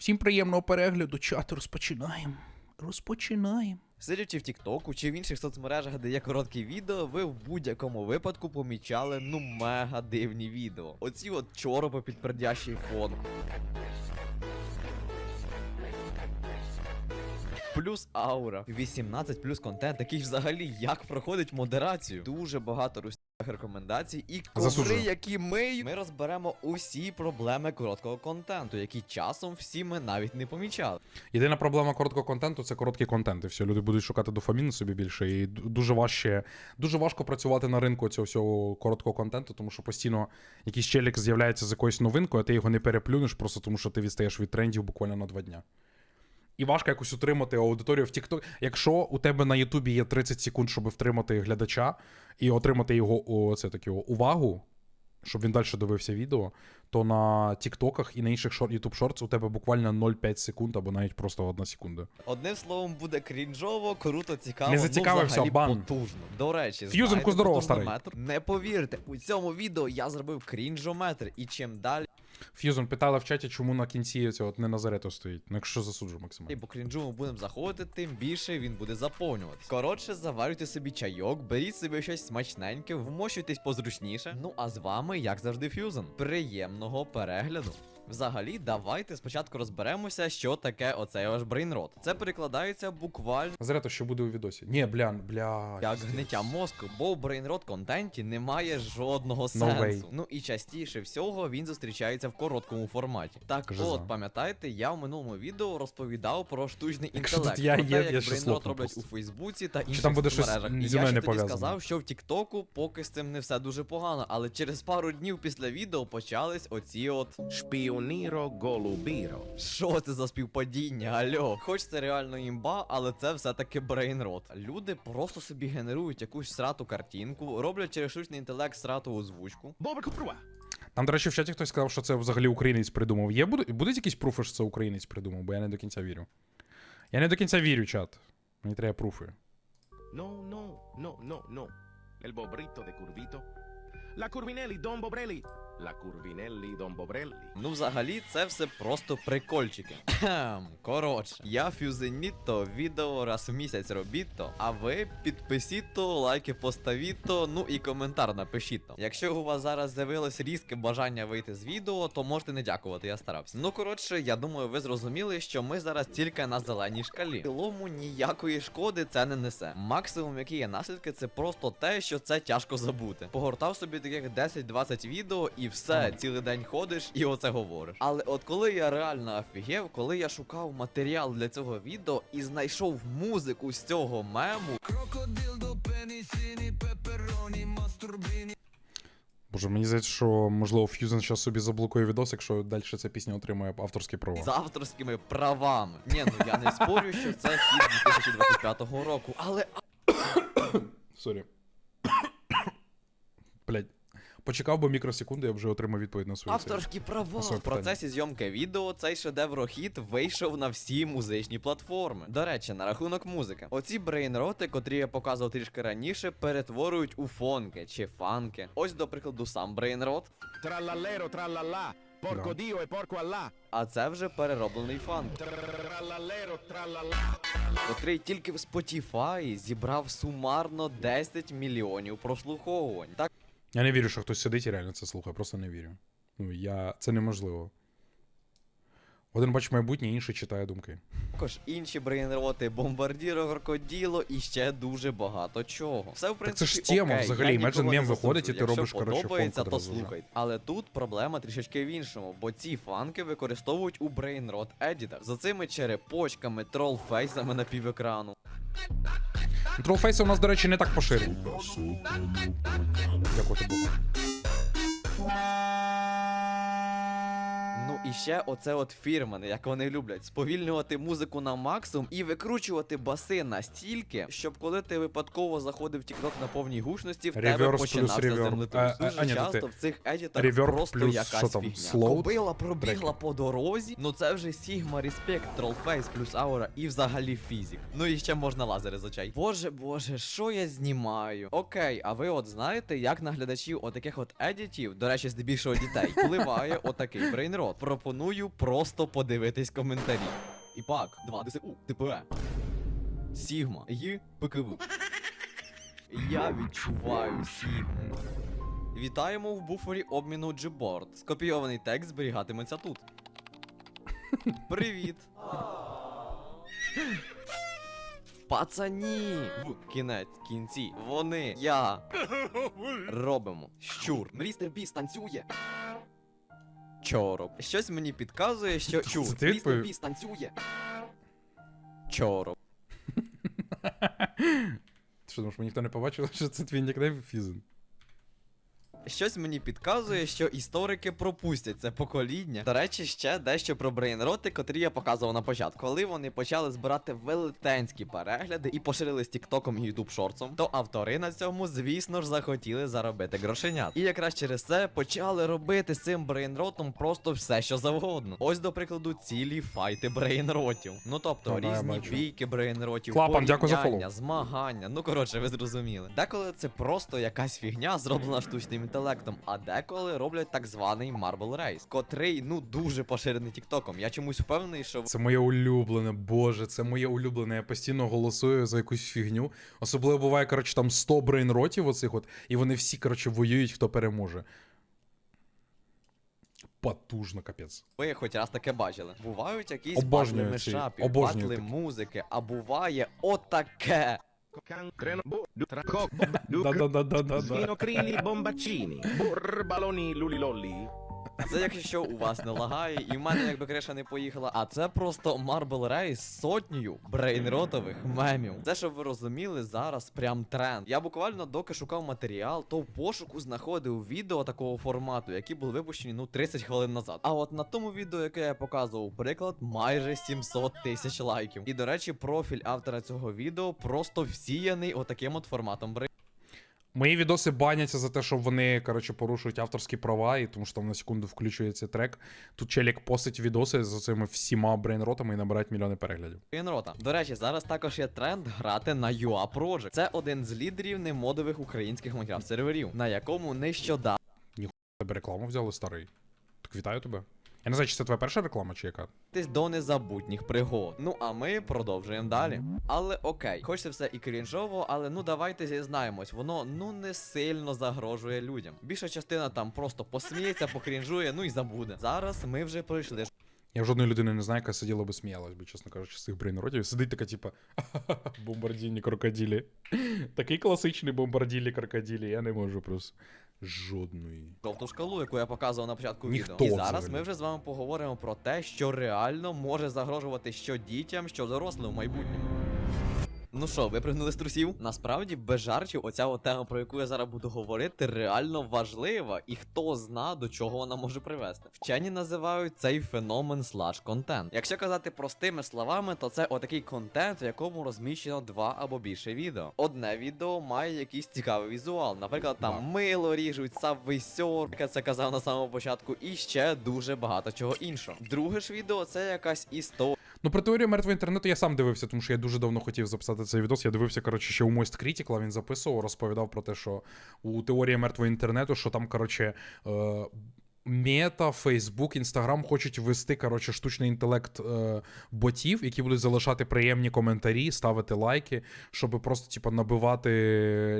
Всім приємного перегляду, чат розпочинаємо. Розпочинаємо. Сидячи в Тіктоку чи в інших соцмережах, де є короткі відео, ви в будь-якому випадку помічали ну мега дивні відео. Оці от чоропи під пердящий фон. Плюс аура. 18 плюс контент, який взагалі як проходить модерацію. Дуже багато рустних рекомендацій і коври, Засуджую. які ми. Ми розберемо усі проблеми короткого контенту, які часом всі ми навіть не помічали. Єдина проблема короткого контенту це короткий контент. І все, люди будуть шукати дофаміну собі більше. І дуже важче, дуже важко працювати на ринку цього всього короткого контенту, тому що постійно якийсь челік з'являється з якоюсь новинкою, а ти його не переплюнеш, просто тому що ти відстаєш від трендів буквально на два дня. І важко якось утримати аудиторію в TikTok. Якщо у тебе на Ютубі є 30 секунд, щоб втримати глядача і отримати його о, це таке, увагу, щоб він далі дивився відео, то на Тіктоках і на інших шор... YouTube Shorts у тебе буквально 0,5 секунд або навіть просто 1 секунда. Одним словом, буде крінжово, круто, цікаво. Не зацікавився, ну, бан. потужно. До речі, Ф'юзенку здорово, потужнометр? Не повірте, у цьому відео я зробив крінжометр, і чим далі, Ф'юзон питала в чаті, чому на кінці цього не Назарето стоїть. Ну якщо засуджу максимально. І бо крінжу ми будемо заходити, тим більше він буде заповнюватись. Коротше, заварюйте собі чайок, беріть собі щось смачненьке, вмощуйтесь позручніше. Ну а з вами, як завжди, Ф'юзон. Приємного перегляду. Взагалі, давайте спочатку розберемося, що таке оцей ваш брейнрот. Це перекладається буквально. Назарето, що буде у відосі? Ні, блян, бля. Як гниття мозку, бо в брейнрот контенті немає жодного No сенсу. way. Ну і частіше всього він зустрічається в короткому форматі. Так Жиза. от, пам'ятаєте, я в минулому відео розповідав про штучний Якщо інтелект. тут я про те, є, як я брейнрот роблять пропустив. у Фейсбуці та інших там буде щось. І я ще тоді сказав, що в Тіктоку поки з цим не все дуже погано, але через пару днів після відео почались оці от. Шпіоніро голубіро. Що це за співпадіння? Альо? Хоч це реально імба, але це все-таки брейнрот. Люди просто собі генерують якусь срату картинку, роблять через штучний інтелект срату озвучку. Бобр Купруа. Там, до речі, в чаті хтось сказав, що це взагалі українець придумав. Є буде, будуть якісь пруфи, що це українець придумав, бо я не до кінця вірю. Я не до кінця вірю, чат. Мені треба пруфи. No, no, no, no, no. El bobrito de Curvito. La Curvinelli, Don Bobrelli. La Curvinelli, Bobrelli. Ну, взагалі, це все просто прикольчики. Коротше, я фюзеніто, відео раз в місяць робіто, а ви підписіто, лайки поставіто, ну і коментар напишіто. Якщо у вас зараз з'явилось різке бажання вийти з відео, то можете не дякувати, я старався. Ну коротше, я думаю, ви зрозуміли, що ми зараз тільки на зеленій шкалі. В цілому ніякої шкоди це не несе. Максимум, які є наслідки, це просто те, що це тяжко забути. Погортав собі таких 10-20 відео і все, цілий день ходиш і оце говориш. Але от коли я реально офігев, коли я шукав матеріал для цього відео і знайшов музику з цього мему, Крокодил до пенісіні, пепероні, мастурбіні. Боже, мені здається, що можливо Ф'юзен зараз собі заблокує відос, якщо далі ця пісня отримує авторські права. з авторськими правами. Ні, ну я не спорю, що це хід 2025 року, але Сорі. Блять. Почекав би мікросекунди, я вже отримав відповідь на свою. Авторські права в процесі зйомки відео цей шедеврохіт вийшов на всі музичні платформи. До речі, на рахунок музики. Оці брейнроти, котрі я показував трішки раніше, перетворюють у фонки чи фанки. Ось, до прикладу, сам брейнрот, trallallà. Porco Да. Dio e porco Allah. а це вже перероблений фанк, Trallallero, trallallà. котрий тільки в Spotify зібрав сумарно 10 мільйонів прослуховувань. Так Я не вірю, що хтось сидить і реально це слухає, просто не вірю. Ну, я... Це неможливо. Один бачить майбутнє, інший читає думки. Також інші брейнроти, бомбардіро, крокоділо і ще дуже багато чого. Все в Так це ж тема окей, взагалі. Imagine мем виходить, і ти робиш, Якщо коротше, подобається, то слухайте. Але тут проблема трішечки в іншому, бо ці фанки використовують у брейнрот едітах за цими черепочками, тролфейсами на півекрану. Тролфейси у нас, до речі, не так поширені. Дякувати Богу. Ну і ще оце от фірмани, як вони люблять, сповільнювати музику на максимум і викручувати баси настільки, щоб коли ти випадково заходив в TikTok на повній гучності, в тебе Реверс плюс починався землетрус. Дуже часто в цих едітах Реверб просто плюс якась там, фігня. Кобила пробігла по дорозі. Ну це вже Sigma, Respect, Trollface плюс аура і взагалі фізик. Ну і ще можна лазери з очей. Боже, боже, що я знімаю? Окей, а ви от знаєте, як на глядачів отаких от едітів, до речі, здебільшого дітей, впливає отакий брейнрот? Пропоную просто подивитись коментарі. ІПАК, 2 ДСУ, ТПЕ. Сігма, Й, ПКВ. Я відчуваю Сігму. Вітаємо в буфері обміну Gboard. Скопійований текст зберігатиметься тут. Привіт. Пацані! В кінець кінці. Вони. Я. Робимо. Щур. Мрістер Біс танцює. Чороб. Щось мені підказує, що Чу, Це ти пісня, відповів? Танцює. Чороб. Ти що думаєш, мені ніхто не побачив, що це твій нікнейм Фізен? Щось мені підказує, що історики пропустять це покоління. До речі, ще дещо про брейнроти, котрі я показував на початку. Коли вони почали збирати велетенські перегляди і поширились тіктоком і ютуб шорцом, то автори на цьому, звісно ж, захотіли заробити грошенят. І якраз через це почали робити з цим брейнротом просто все, що завгодно. Ось, до прикладу, цілі файти брейнротів. Ну тобто Та, різні бійки брейнротів, Клапан, дякую за фоллоу. змагання. Ну коротше, ви зрозуміли. Деколи це просто якась фігня, зроблена штучним інтелектом, а деколи роблять так званий Marble Race, котрий ну дуже поширений тіктоком. Я чомусь впевнений, що Це моє улюблене, боже, це моє улюблене. Я постійно голосую за якусь фігню. Особливо буває, коротше, там 100 брейнротів оцих от, і вони всі, коротше, воюють, хто переможе. Потужно, капець. ви хоч раз таке бачили. Бувають якісь батли мешапів, батли музики, а буває отаке. Can, treno, bu, du, traco, bomba, du, da, da, da, da, da. Svino, crini, bombaccini, burbaloni, lulilolli. Це якщо що у вас не лагає, і в мене якби криша не поїхала. А це просто Marble Race з сотнею брейнротових мемів. Це щоб ви розуміли, зараз прям тренд. Я буквально доки шукав матеріал, то в пошуку знаходив відео такого формату, які були випущені ну 30 хвилин назад. А от на тому відео, яке я показував, приклад, майже 700 тисяч лайків. І до речі, профіль автора цього відео просто всіяний отаким от форматом брейн. Мої відоси баняться за те, що вони, коротше, порушують авторські права, і тому що там на секунду включується трек. Тут челік постить відоси з цими всіма брейнротами і набирають мільйони переглядів. Брейнрота. До речі, зараз також є тренд грати на UA Project. Це один з лідерів немодових українських Minecraft серверів, на якому нещодавно Тебе рекламу взяли старий. Так вітаю тебе. Я не знаю, чи це твоя перша реклама, чи яка. десь до незабутніх пригод. Ну а ми продовжуємо далі. Але окей, хоч це все і крінжово, але ну давайте зізнаємось, воно ну не сильно загрожує людям. Більша частина там просто посміється, покрінжує, ну і забуде. Зараз ми вже пройшли Я жодної людини не знаю, яка сиділа би сміялась би, чесно кажучи, з цих брейнротів. Сидить така, типа, бомбардійні крокоділі. Такий класичний бомбарділі крокоділі, я не можу просто. Жодної. жовту шкалу, яку я показував на початку Ніхто відео. І зараз взагалі. ми вже з вами поговоримо про те, що реально може загрожувати що дітям, що дорослим в майбутньому. Ну що, випригнули з трусів? Насправді, без жартів, оця от тема, про яку я зараз буду говорити, реально важлива, і хто зна, до чого вона може привести. Вчені називають цей феномен слаж контент. Якщо казати простими словами, то це отакий контент, в якому розміщено два або більше відео. Одне відео має якийсь цікавий візуал. Наприклад, там мило ріжуть, сабвейсьор, як я це казав на самому початку, і ще дуже багато чого іншого. Друге ж відео це якась історія. Ну, про теорію мертвого інтернету я сам дивився, тому що я дуже давно хотів записати цей відос. Я дивився, коротше, ще у Мост Critical, він записував, розповідав про те, що у теорії мертвого інтернету, що там, коротше. Мета, Фейсбук, Інстаграм хочуть ввести, коротше, штучний інтелект е, ботів, які будуть залишати приємні коментарі, ставити лайки, щоб просто, типу, набивати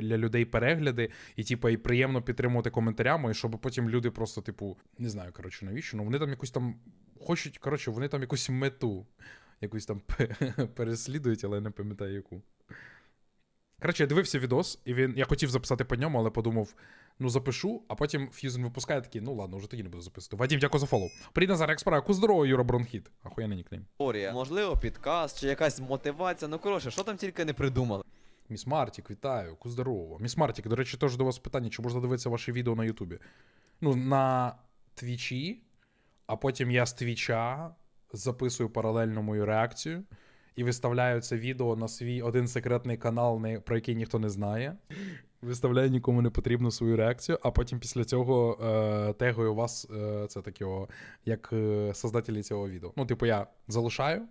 для людей перегляди і, типу, і приємно підтримувати коментарями, і щоб потім люди просто, типу, не знаю, коротше, навіщо. Ну вони там якусь там хочуть, коротше, вони там якусь мету якусь там переслідують, але я не пам'ятаю яку. Коротше, я дивився відос, і він. Я хотів записати по ньому, але подумав, ну запишу, а потім Фьюзен випускає такий, ну ладно, вже тоді не буду записувати. Вадім, дякую за фоллоу. Привіт, Назар, як справа? Ку здорово, Юра Бронхіт. Ахуєнний нікнейм. Можливо, підкаст чи якась мотивація. Ну коротше, що там тільки не придумали. Міс Мартік, вітаю, здорово. Міс Мартік, до речі, теж до вас питання, чи можна дивитися ваші відео на Ютубі? Ну, на Твічі, а потім я з Твіча записую паралельно мою реакцію і виставляю це відео на свій один секретний канал, про який ніхто не знає. Виставляю нікому не потрібну свою реакцію, а потім після цього е, тегую вас, е, це таке, як е, создателі цього відео. Ну, типу, я залишаю.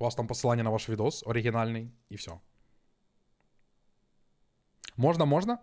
У вас там посилання на ваш відос оригінальний, і все. Можна, можна?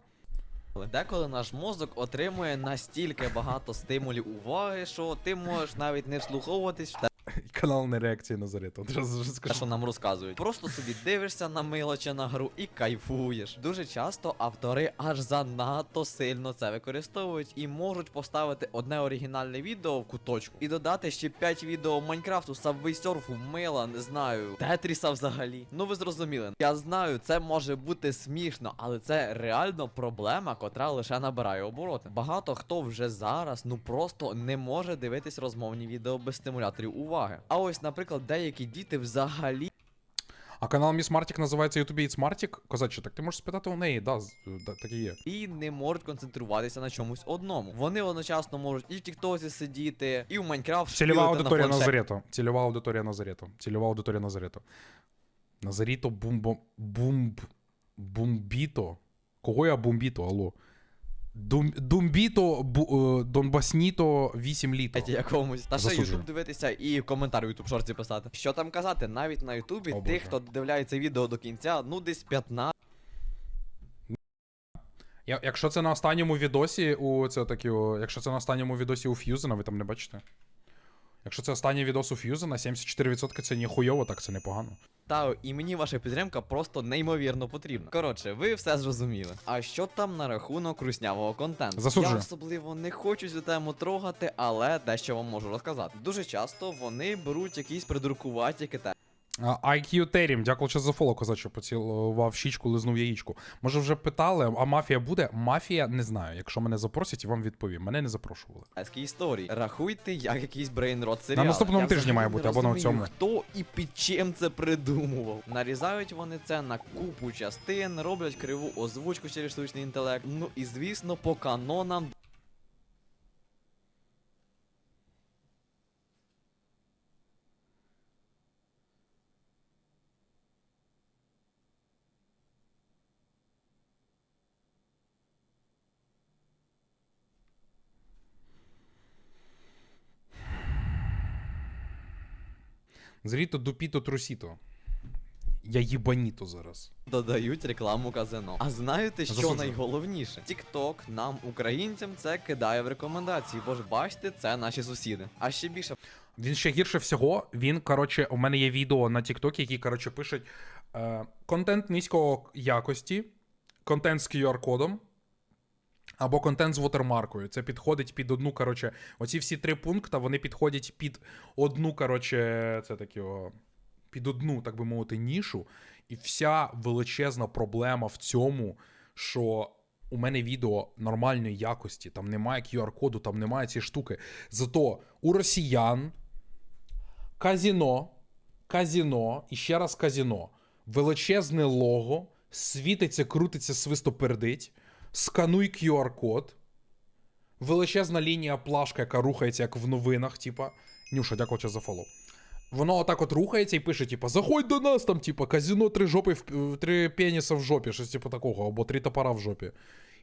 Деколи наш мозок отримує настільки багато стимулів уваги, що ти можеш навіть не вслуховуватись Канал не реакції Назарета. Одразу ж скажу. що нам розказують. Просто собі дивишся на мило чи на гру і кайфуєш. Дуже часто автори аж занадто сильно це використовують і можуть поставити одне оригінальне відео в куточку і додати ще 5 відео Майнкрафту, Surf, мила, не знаю, Тетріса взагалі. Ну ви зрозуміли. Я знаю, це може бути смішно, але це реально проблема, котра лише набирає обороти. Багато хто вже зараз ну просто не може дивитись розмовні відео без стимуляторів уваги. А ось, наприклад, деякі діти взагалі А канал Міс Мартік називається YouTube It's Мартік. Козаче, так ти можеш спитати у неї, да, да, так і є. і не можуть концентруватися на чомусь одному. Вони одночасно можуть і в Тіктоці сидіти, і в Майнкрафт Цільова шпілити на аудиторія. Назарето. Цільова аудиторія Назарето. Цільова аудиторія Назарето. Назаріто бумбо. Бумб. Бумбіто. Кого я бумбіто, алло? Дум, думбіто, бу, е, Донбасніто 8 літо. Якомусь. Та ще Засуджую. Ютуб дивитися і коментар в Ютуб шорці писати. Що там казати, навіть на Ютубі О, тих, Боже. хто дивляється відео до кінця, ну десь 15 Я, якщо це на останньому відосі у це такі, о, якщо це на останньому відосі у Фьюзена, ви там не бачите? Якщо це останній відос у Фьюзена, 74% це ніхуйово, так це непогано. Та і мені ваша підтримка просто неймовірно потрібна. Коротше, ви все зрозуміли. А що там на рахунок руснявого контенту? Засуджую. Я особливо не хочу цю тему трогати, але дещо вам можу розказати. Дуже часто вони беруть якісь придуркуваті кита. IQ Терім, дякую за фоло, козаче, поцілував щічку, лизнув яєчку. Може вже питали, а мафія буде? Мафія не знаю. Якщо мене запросять, я вам відповім. Мене не запрошували. Ські історії. Рахуйте, як якийсь брейнрот серіал. На наступному Я тижні має бути, або на цьому. Хто і під чим це придумував? Нарізають вони це на купу частин, роблять криву озвучку через штучний інтелект. Ну і звісно, по канонам Зріто, дупіто, трусіто. Я їбаніто зараз. додають рекламу казино. А знаєте, що Засуджую. найголовніше? TikTok нам, українцям, це кидає в рекомендації, бо ж бачите, це наші сусіди. А ще більше Він ще гірше всього. Він, коротше, у мене є відео на TikTok, які, коротше, пишуть е, контент низького якості, контент з QR-кодом. Або контент з вотермаркою. Це підходить під одну, коротше, оці всі три пункти, вони підходять під одну, коротше, це такі, о, під одну, так би мовити, нішу. І вся величезна проблема в цьому, що у мене відео нормальної якості, там немає QR-коду, там немає цієї штуки. Зато у росіян казіно, казіно і ще раз казіно. Величезне лого, світиться, крутиться, свистопердить, скануй QR-код, величезна лінія плашка, яка рухається, як в новинах, типа. Нюша, дякую за фоллоу. Воно отак от рухається і пише, типа, заходь до нас, там, типа, казіно три жопи, в- три пеніса в жопі, щось типу такого, або три топора в жопі.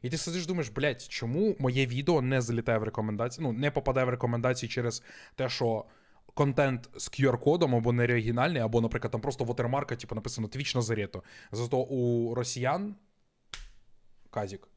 І ти сидиш думаєш, блядь, чому моє відео не залітає в рекомендації, ну, не попадає в рекомендації через те, що контент з QR-кодом або не оригінальний, або, наприклад, там просто вотермарка, типу, написано Twitch Назарето. Зато у росіян казік.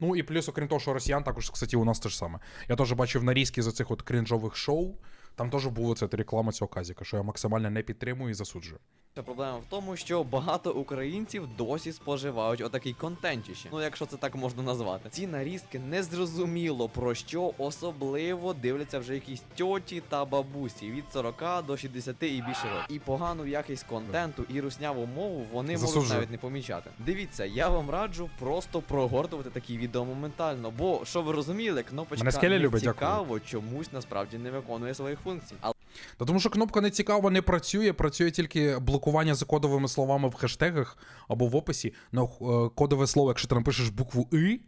Ну і плюс, окрім того, що росіян, також, кстати, у нас те ж саме. Я теж бачив нарізки з цих от крінжових шоу. Там теж була ця реклама цього казіка, що я максимально не підтримую і засуджую. проблема в тому, що багато українців досі споживають отакий контентіще. Ну, якщо це так можна назвати. Ці нарізки незрозуміло про що особливо дивляться вже якісь тьоті та бабусі від 40 до 60 і більше років. І погану якість контенту і русняву мову вони можуть навіть не помічати. Дивіться, я вам раджу просто прогортувати такі відео моментально, бо що ви розуміли, кнопочка Мене не любить, дякую. цікаво чомусь насправді не виконує своїх функцій. Але Та тому що кнопка не цікава, не працює, працює тільки блокування за кодовими словами в хештегах або в описі. На е, кодове слово, якщо ти напишеш букву И,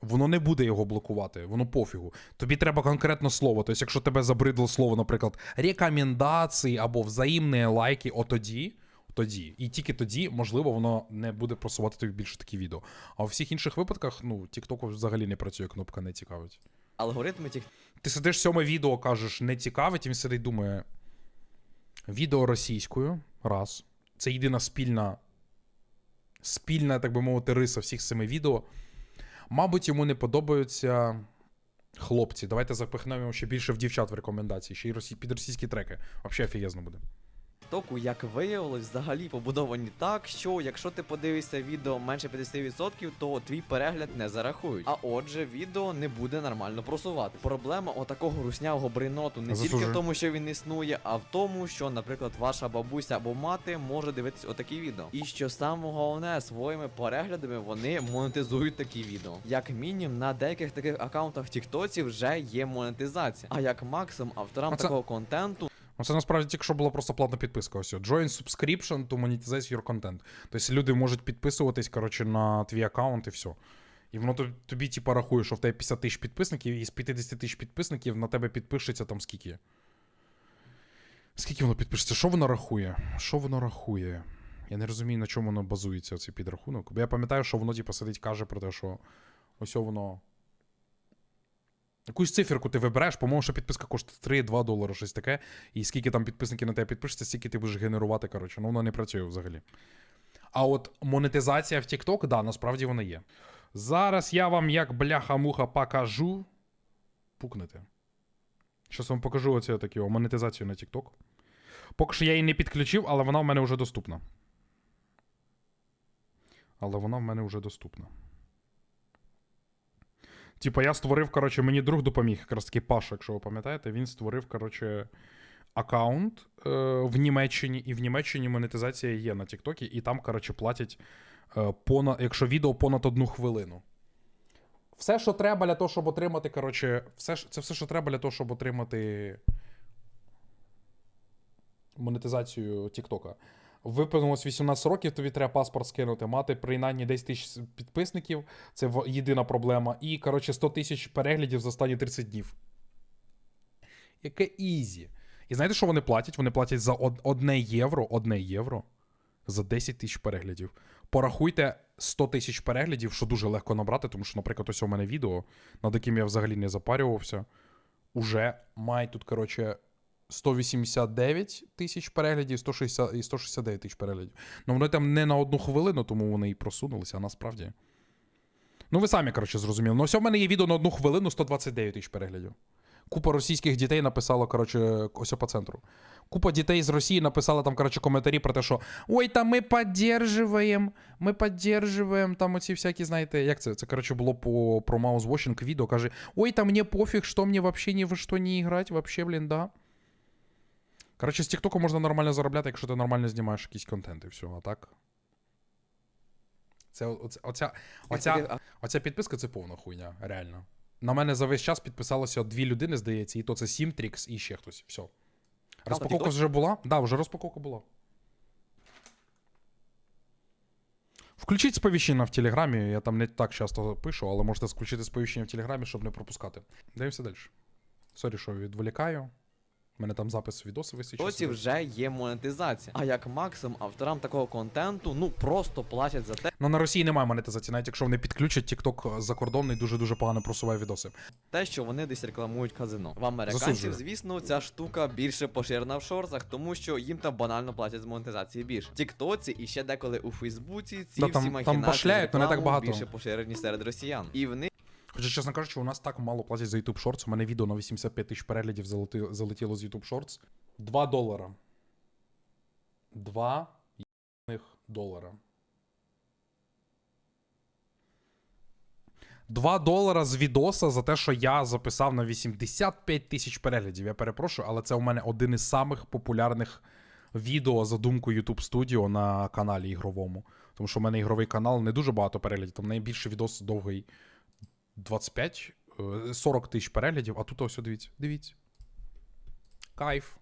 воно не буде його блокувати, воно пофігу. Тобі треба конкретно слово. Тобто, якщо тебе забридло слово, наприклад, рекомендації або взаємні лайки, отоді. Тоді. І тільки тоді, можливо, воно не буде просувати тобі більше такі відео. А у всіх інших випадках, ну, TikTok взагалі не працює, кнопка не цікавить. алгоритми тих Ти сидиш сьоме відео, кажеш, не цікавить, і він сидить думає. Відео російською, раз. Це єдина спільна, спільна, так би мовити, риса всіх семи відео. Мабуть, йому не подобаються хлопці. Давайте запихнемо ще більше в дівчат в рекомендації, ще й росі... під російські треки. Взагалі офігезно буде. Току, як виявилось, взагалі побудовані так, що якщо ти подивишся відео менше 50%, то твій перегляд не зарахують. А отже, відео не буде нормально просувати. Проблема отакого руснявого брейноту не тільки в тому, що він існує, а в тому, що, наприклад, ваша бабуся або мати може дивитись отакі відео. І що саме головне, своїми переглядами вони монетизують такі відео. Як мінімум, на деяких таких аккаунтах Тіктоці вже є монетизація. А як максимум авторам А це- такого контенту Ну, це насправді тільки що була просто платна підписка. Ось. Join subscription to monetize your content. Тобто люди можуть підписуватись, коротше, на твій аккаунт і все. І воно тобі, типа, рахує, що в тебе 50 тисяч підписників, і з 50 тисяч підписників на тебе підпишеться там скільки. Скільки воно підпишеться? Що воно рахує? Що воно рахує? Я не розумію, на чому воно базується, цей підрахунок. Бо я пам'ятаю, що воно, типа, сидить, каже про те, що ось воно. Якусь циферку ти вибереш, по-моєму, що підписка коштує 3-2 долари, щось таке. І скільки там підписників на тебе підпишеться, стільки ти будеш генерувати, коротше, ну воно не працює взагалі. А от монетизація в TikTok, да, насправді вона є. Зараз я вам як бляха-муха покажу. Пукнете. Щас вам покажу оце таке, о, монетизацію на TikTok. Поки що я її не підключив, але вона в мене вже доступна. Але вона в мене вже доступна. Типа, я створив, коротше, мені друг допоміг, якраз таки Паша, якщо ви пам'ятаєте, він створив, коротше, аккаунт е, в Німеччині, і в Німеччині монетизація є на Тіктокі, і там, коротше, платять е, понад, якщо відео понад одну хвилину. Все, що треба для того, щоб отримати, коротше, все, це все, що треба для того, щоб отримати монетизацію Тіктока. Виповнилось 18 років, тобі треба паспорт скинути, мати принаймні 10 тисяч підписників, це єдина проблема. І, коротше, 100 тисяч переглядів за останні 30 днів. Яке ізі. І знаєте, що вони платять? Вони платять за од- одне євро, одне євро за 10 тисяч переглядів. Порахуйте 100 тисяч переглядів, що дуже легко набрати, тому що, наприклад, ось у мене відео, над яким я взагалі не запарювався, уже має тут, коротше, 189 тисяч переглядів 160, і 169 тисяч переглядів. Ну, вони там не на одну хвилину, тому вони і просунулися, а насправді. Ну, ви самі, коротше, зрозуміли. Ну, ось у мене є відео на одну хвилину 129 тисяч переглядів. Купа російських дітей написала, коротше, ось по центру. Купа дітей з Росії написала там, коротше, коментарі про те, що ой, там ми підтримуємо, ми підтримуємо, там оці всякі, знаєте, як це? Це, коротше, було по про Маус маузвошинг відео. Каже, ой, там мені пофіг, що мені вообще ні в що не грати, вообще, блін, да. Коротше, з Тіктоку можна нормально заробляти, якщо ти нормально знімаєш якісь контенти, все, а так. Це оця, оця, оця, оця підписка це повна хуйня, реально. На мене за весь час підписалося дві людини, здається, і то це Сімтрікс і ще хтось. Все. Розпаковка вже була? Так, да, вже розпаковка була. Включіть сповіщення в Телеграмі. Я там не так часто пишу, але можете включити сповіщення в Телеграмі, щоб не пропускати. Дивимося далі. Сорі, що відволікаю. У мене там запис відоси висить. щас вже є монетизація. А як максимум авторам такого контенту, ну просто платять за те, Ну на Росії немає монетизації, навіть якщо вони підключать, TikTok закордонний дуже-дуже погано просуває відоси. те, що вони десь рекламують казино. В американців, Засуджую. звісно, ця штука більше поширена в шорцах, тому що їм там банально платять з монетизації більше. Тіктоці і ще деколи у Фейсбуці ці Да, всі там- там махінації з башляють, но не так багато. більше поширені серед росіян. І в них Хоча, чесно кажучи, у нас так мало платять за YouTube Shorts. У мене відео на 85 тисяч переглядів залетіло з YouTube Shorts. 2 долара. 2 єбаних долара. 2 долара з відоса за те, що я записав на 85 тисяч переглядів. Я перепрошую, але це у мене один із самих популярних відео за думкою YouTube Studio на каналі ігровому. Тому що в мене ігровий канал не дуже багато переглядів. Там найбільший відос довгий 25, е, 40 тисяч переглядів, а тут ось дивіться. Дивіться. Кайф.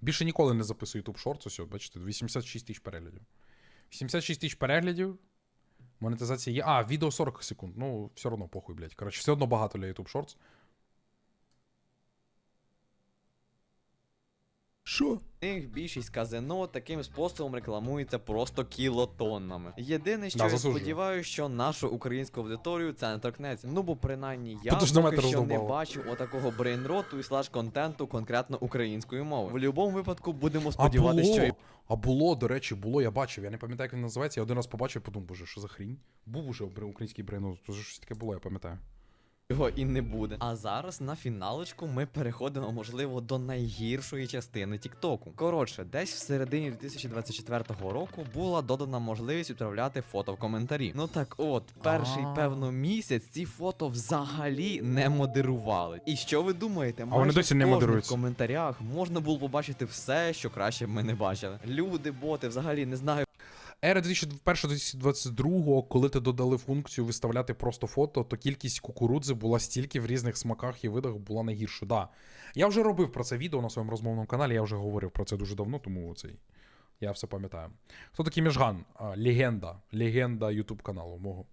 Більше ніколи не записую YouTube Shorts, ось, бачите, 86 тисяч переглядів. 86 тисяч переглядів. Монетизація є. А, відео 40 секунд. Ну, все одно похуй, блядь. Коротше, все одно багато для YouTube Shorts. Що? них більшість казино таким способом рекламується просто кілотоннами. Єдине, що Да, я сподіваюся, що нашу українську аудиторію це не торкнеться. Ну бо принаймні я Потужно поки що не бачу отакого брейнроту і слаж контенту конкретно українською мовою. В будь-якому випадку будемо сподіватися, що а було, до речі, було, я бачив. Я не пам'ятаю, як він називається. Я один раз побачив і подумав, боже, що за хрінь? Був уже український брейн, то щось таке було, я пам'ятаю. Його і не буде. А зараз на фіналочку ми переходимо, можливо, до найгіршої частини Тіктоку. Коротше, десь в середині 2024 року була додана можливість відправляти фото в коментарі. Ну так от, перший А. певно місяць ці фото взагалі не модерували. І що ви думаєте? вони досі не модерують в коментарях можна було побачити все, що краще б ми не бачили. Люди, боти, взагалі не знаю. Ера 2021-2022, коли ти додали функцію виставляти просто фото, то кількість кукурудзи була стільки в різних смаках і видах була найгіршою. Да. Я вже робив про це відео на своєму розмовному каналі, я вже говорив про це дуже давно, тому цей. Я все пам'ятаю. Хто такий Міжган? Легенда. Легенда Ютуб каналу мого.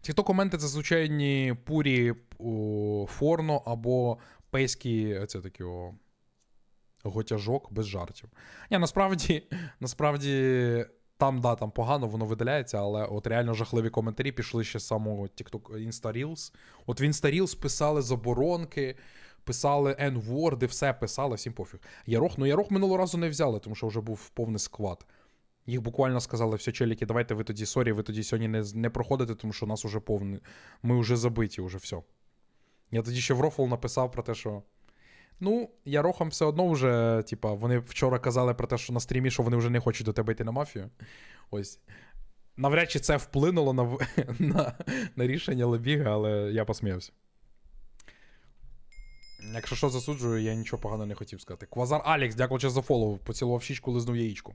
Тікток коменти це звичайні пурі о, форно або пейські, це такі о, готяжок без жартів. Ні, насправді, насправді, там, да, там погано, воно видаляється, але от реально жахливі коментарі пішли ще з самого TikTok Insta Reels. От в Insta Reels писали заборонки, писали N-ворди, все писали, всім пофіг. Ярох, ну Ярох минулого разу не взяли, тому що вже був повний сквад. Їх буквально сказали, все, челіки, давайте ви тоді, сорі, ви тоді сьогодні не, не проходите, тому що у нас уже повний. Ми вже забиті, вже все. Я тоді ще в рофл написав про те, що. Ну, Ярохам все одно вже, типа, вони вчора казали про те, що на стрімі, що вони вже не хочуть до тебе йти на мафію. Ось. Навряд чи це вплинуло на, на, на рішення Лебіга, але я посміявся. Якщо що засуджую, я нічого поганого не хотів сказати. Квазар Алекс, дякую за фоллоу, поцілував щічку, лизнув яєчку.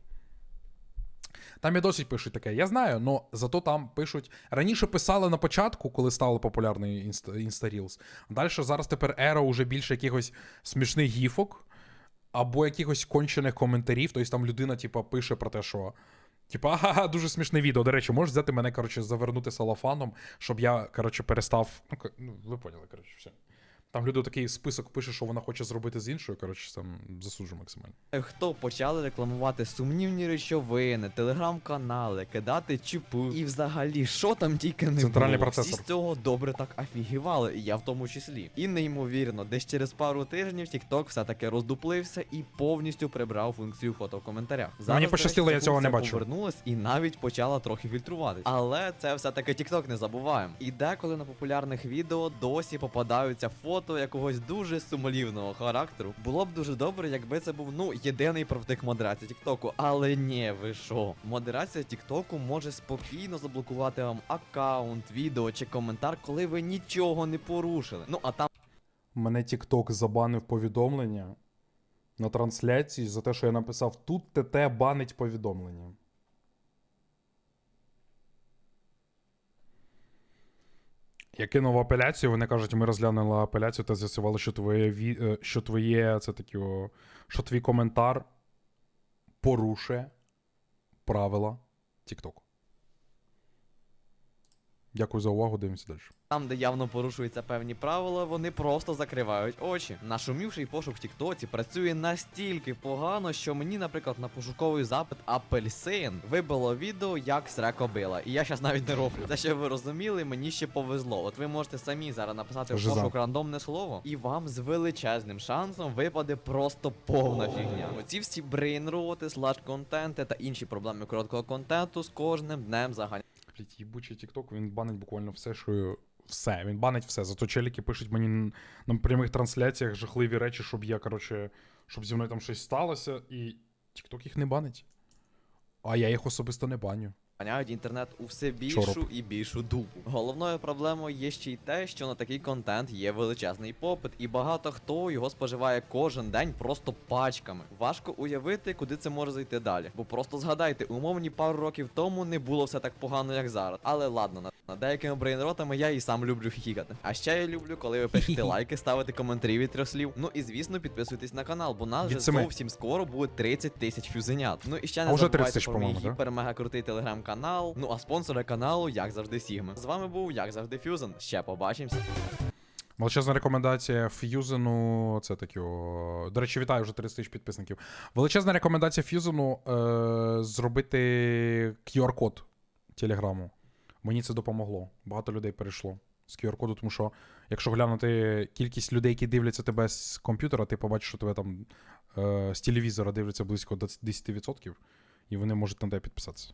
Там і досить пишуть таке. Я знаю, але зато там пишуть. Раніше писали на початку, коли популярний Insta, Insta Далі зараз тепер ера уже більше якихось смішних гіфок або якихось кончених коментарів. Тобто там людина, типа, пише про те, що. Типа, ага, дуже смішне відео. До речі, можеш взяти мене, коротше, завернути салафаном, щоб я, коротше, перестав. Ну, ну ви поняли, коротше, все. Там люди такий список пише, що вона хоче зробити з іншою, коротше, там засуджу максимально. Хто почали рекламувати сумнівні речовини, телеграм-канали, кидати чіпи і взагалі, що там тільки не Центральний було. Всі з цього добре так афігівали, і я в тому числі. І неймовірно, десь через пару тижнів TikTok все-таки роздуплився і повністю прибрав функцію фото в коментарях. Зараз, до пощастило, я цього не бачив. Повернулась і навіть почала трохи фільтруватись. Але це все-таки TikTok не забуваємо. І деколи на популярних відео досі попадаються фото якогось дуже сумлівного характеру. Було б дуже добре, якби це був ну єдиний провтик модерації Тіктоку. Але ні, ви що? Модерація Тіктоку може спокійно заблокувати вам аккаунт, відео чи коментар, коли ви нічого не порушили. Ну а там Мене TikTok забанив повідомлення на трансляції за те, що я написав тут ТТ банить повідомлення. Я кинув апеляцію, вони кажуть, ми розглянули апеляцію та з'ясували, що твоє, ві... е, що твоє це такі, що твій коментар порушує правила TikTok. Дякую за увагу, дивимося далі. Там, де явно порушуються певні правила, вони просто закривають очі. Нашумівший пошук в Тіктоці працює настільки погано, що мені, наприклад, на пошуковий запит апельсин вибило відео, як срака била. І я щас навіть не роблю. Це щоб ви розуміли, мені ще повезло. От ви можете самі зараз написати в Жиза. пошук рандомне слово, і вам з величезним шансом випаде просто повна фігня. Оці всі брейнроти, слаж контенти та інші проблеми короткого контенту з кожним днем заганяють. Блять, їбучий TikTok, він банить буквально все, що. Все, він банить все. Зато челіки пишуть мені на прямих трансляціях жахливі речі, щоб я, коротше, щоб зі мною там щось сталося, і TikTok їх не банить. А я їх особисто не баню. Ганяють інтернет у все більшу Чороб. і більшу дупу. Головною проблемою є ще й те, що на такий контент є величезний попит, і багато хто його споживає кожен день просто пачками. Важко уявити, куди це може зайти далі. Бо просто згадайте, умовні пару років тому не було все так погано, як зараз. Але ладно, над, над деякими брейнротами я і сам люблю хіхікати. А ще я люблю, коли ви пишете лайки, ставите коментарі від трьох слів. Ну і звісно, підписуйтесь на канал, бо нас вже зовсім скоро буде 30 тисяч фюзенят. Ну і ще не забувайте 30 про мій по-моєму, гіпер мега крутий телеграм-канал. Ну а спонсори каналу, як завжди, Сігма. З вами був, як завжди, Фюзен. Ще побачимося. Величезна рекомендація Ф'юзену. Це такі. О... До речі, вітаю вже 30 тисяч підписників. Величезна рекомендація Ф'юзену е... зробити QR-код Телеграму. Мені це допомогло. Багато людей перейшло з QR-коду, тому що якщо глянути кількість людей, які дивляться тебе з комп'ютера, ти побачиш, що тебе там е... з телевізора дивляться близько 10%, і вони можуть на тебе підписатися.